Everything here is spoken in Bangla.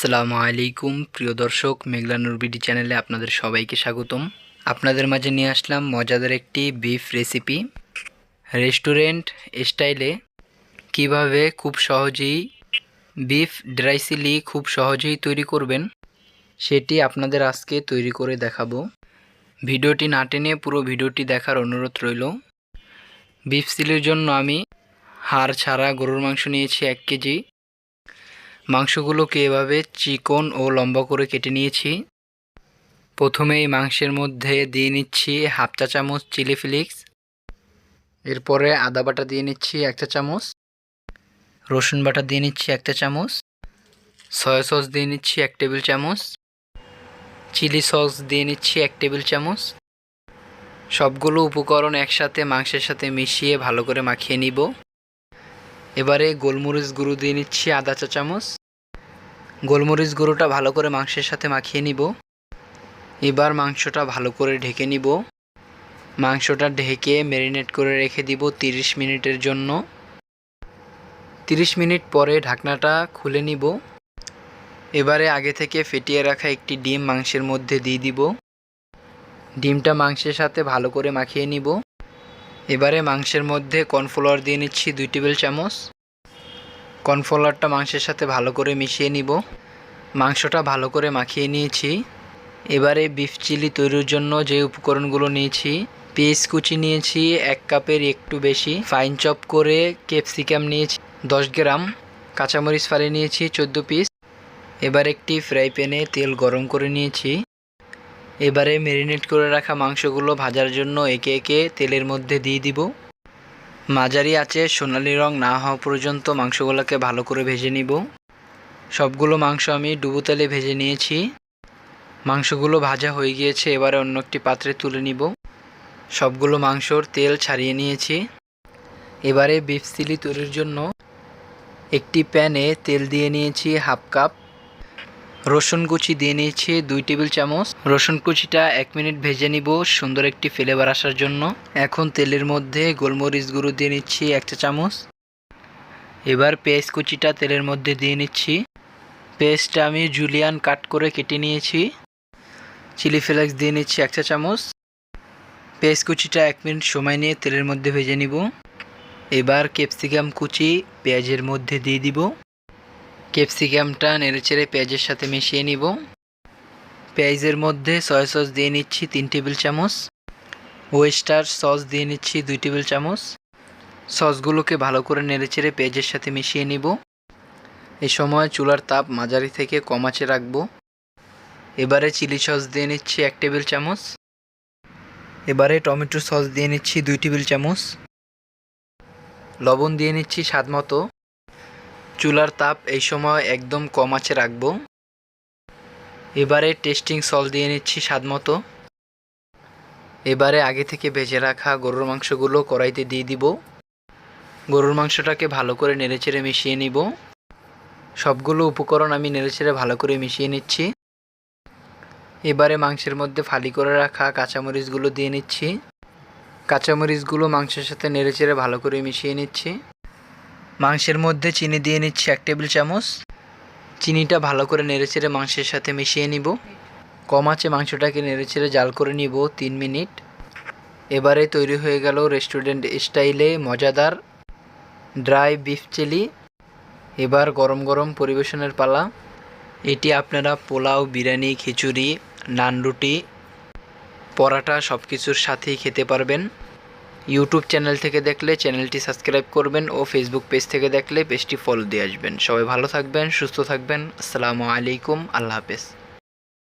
আসসালামু আলাইকুম। প্রিয় দর্শক, মেঘলা নুরবিডি চ্যানেলে আপনাদের সবাইকে স্বাগতম। আপনাদের মাঝে নিয়ে আসলাম মজাদার একটি বিফ রেসিপি রেস্টুরেন্ট স্টাইলে কীভাবে খুব সহজেই বিফ ড্রাই চিলি খুব সহজেই তৈরি করবেন, সেটি আপনাদের আজকে তৈরি করে দেখাবো। ভিডিওটি না টেনে পুরো ভিডিওটি দেখার অনুরোধ রইল। বিফ চিলির জন্য আমি হাড় ছাড়া গরুর মাংস নিয়েছি এক কেজি। মাংসগুলোকে এভাবে চিকন ও লম্বা করে কেটে নিয়েছি। প্রথমে এই মাংসের মধ্যে দিয়ে নিচ্ছি হাফ চা চামচ চিলি ফ্লিক্স। এরপরে আদা বাটা দিয়ে নিচ্ছি একটা চামচ। রসুন বাটা দিয়ে নিচ্ছি একটা চামচ। সয়া সস দিয়ে নিচ্ছি এক টেবিল চামচ। চিলি সস দিয়ে নিচ্ছি এক টেবিল চামচ। সবগুলো উপকরণ একসাথে মাংসের সাথে মিশিয়ে ভালো করে মাখিয়ে নিব। এবারে গোলমরিচ গুঁড়ো দিয়ে নিচ্ছি আধা চা চামচ। গোলমরিচ গুঁড়োটা ভালো করে মাংসের সাথে মাখিয়ে নিব। এবার মাংসটা ভালো করে ঢেকে নিব। মাংসটা ঢেকে ম্যারিনেট করে রেখে দিব তিরিশ মিনিটের জন্য। তিরিশ মিনিট পরে ঢাকনাটা খুলে নিব। এবারে আগে থেকে ফেটিয়ে রাখা একটি ডিম মাংসের মধ্যে দিয়ে দিব। ডিমটা মাংসের সাথে ভালো করে মাখিয়ে নিব। এবারে মাংসের মধ্যে কর্নফ্লাওয়ার দিয়ে নিচ্ছি দুই টেবিল চামচ। কর্নফ্লাওয়ারটা মাংসের সাথে ভালো করে মিশিয়ে নিব। মাংসটা ভালো করে মাখিয়ে নিয়েছি। এবারে বিফ চিলি তৈরির জন্য যে উপকরণগুলো নিয়েছি, পেঁয়াজ কুচি নিয়েছি, এক কাপের একটু বেশি ফাইন চপ করে ক্যাপসিকাম নিয়েছি, দশ গ্রাম, কাঁচামরিচ ফালি নিয়েছি, চোদ্দ পিস এবার একটি ফ্রাই প্যানে তেল গরম করে নিয়েছি। এবারে ম্যারিনেট করে রাখা মাংসগুলো ভাজার জন্য একে একে তেলের মধ্যে দিয়ে দিব। মাঝারি আছে, সোনালি রং না হওয়া পর্যন্ত মাংসগুলোকে ভালো করে ভেজে নিব। সবগুলো মাংস আমি ডুবো তেলে ভেজে নিয়েছি। মাংসগুলো ভাজা হয়ে গিয়েছে, এবারে অন্য একটি পাত্রে তুলে নিব। সবগুলো মাংসর তেল ছাড়িয়ে নিয়েছি। এবারে বিফ চিলি তৈরির জন্য একটি প্যানে তেল দিয়ে নিয়েছি হাফ কাপ। রসুন কুচি দিয়ে নিয়েছি দুই টেবিল চামচ। রসুন কুচিটা এক মিনিট ভেজে নিব সুন্দর একটি ফ্লেভার আসার জন্য। এখন তেলের মধ্যে গোলমরিচ গুঁড়ো দিয়ে নিচ্ছি একটা চামচ। এবার পেঁয়াজ কুচিটা তেলের মধ্যে দিয়ে নিচ্ছি। পেঁয়াজটা আমি জুলিয়ান কাট করে কেটে নিয়েছি। চিলি ফ্লেক্স দিয়ে নিচ্ছি একটা চামচ। পেঁয়াজ কুচিটা এক মিনিট সময় নিয়ে তেলের মধ্যে ভেজে নিব। এবার ক্যাপসিকাম কুচি পেঁয়াজের মধ্যে দিয়ে দিব। ক্যাপসিকামটা নেড়েচেড়ে পেঁয়াজের সাথে মিশিয়ে নিব। পেঁয়াজের মধ্যে সয়া সস দিয়ে নিচ্ছি তিন টেবিল চামচ। ওয়েস্টার সস দিয়ে নিচ্ছি দুই টেবিল চামচ। সসগুলোকে ভালো করে নেড়েচেড়ে পেঁয়াজের সাথে মিশিয়ে নিব। এই সময় চুলার তাপ মাঝারি থেকে কম আঁচে রাখব। এবারে চিলি সস দিয়ে নিচ্ছি এক টেবিল চামচ। এবারে টমেটো সস দিয়ে নিচ্ছি দুই টেবিল চামচ। লবণ দিয়ে নিচ্ছি স্বাদ মতো। চুলার তাপ এই সময় একদম কম আছে রাখব। এবারে টেস্টিং সল দিয়ে নিচ্ছি স্বাদ মতো। এবারে আগে থেকে ভেজে রাখা গরুর মাংসগুলো কড়াইতে দিয়ে দিব। গরুর মাংসটাকে ভালো করে নেড়েচেড়ে মিশিয়ে নিব। সবগুলো উপকরণ আমি নেড়েচেড়ে ভালো করে মিশিয়ে নিচ্ছি। এবারে মাংসের মধ্যে ফালি করে রাখা কাঁচামরিচগুলো দিয়ে নিচ্ছি। কাঁচামরিচগুলো মাংসের সাথে নেড়েচেড়ে ভালো করে মিশিয়ে নিচ্ছি। মাংসের মধ্যে চিনি দিয়ে নিচ্ছি এক টেবিল চামচ। চিনিটা ভালো করে নেড়েচেড়ে মাংসের সাথে মিশিয়ে নিব। কম আঁচে মাংসটাকে নেড়েচেড়ে জাল করে নিব তিন মিনিট। এবারে তৈরি হয়ে গেল রেস্টুরেন্ট স্টাইলে মজাদার ড্রাই বিফ চিলি। এবার গরম গরম পরিবেশনের পালা। এটি আপনারা পোলাও, বিরিয়ানি, খিচুড়ি, নান রুটি, পরাটা সব কিছুর সাথেই খেতে পারবেন। ইউটিউব চ্যানেল থেকে দেখলে চ্যানেলটি সাবস্ক্রাইব করবেন ও ফেসবুক পেজ থেকে দেখলে পেজটি ফলো দিয়ে আসবেন। সবাই ভালো থাকবেন, সুস্থ থাকবেন। আসসালামু আলাইকুম, আল্লাহ হাফেজ।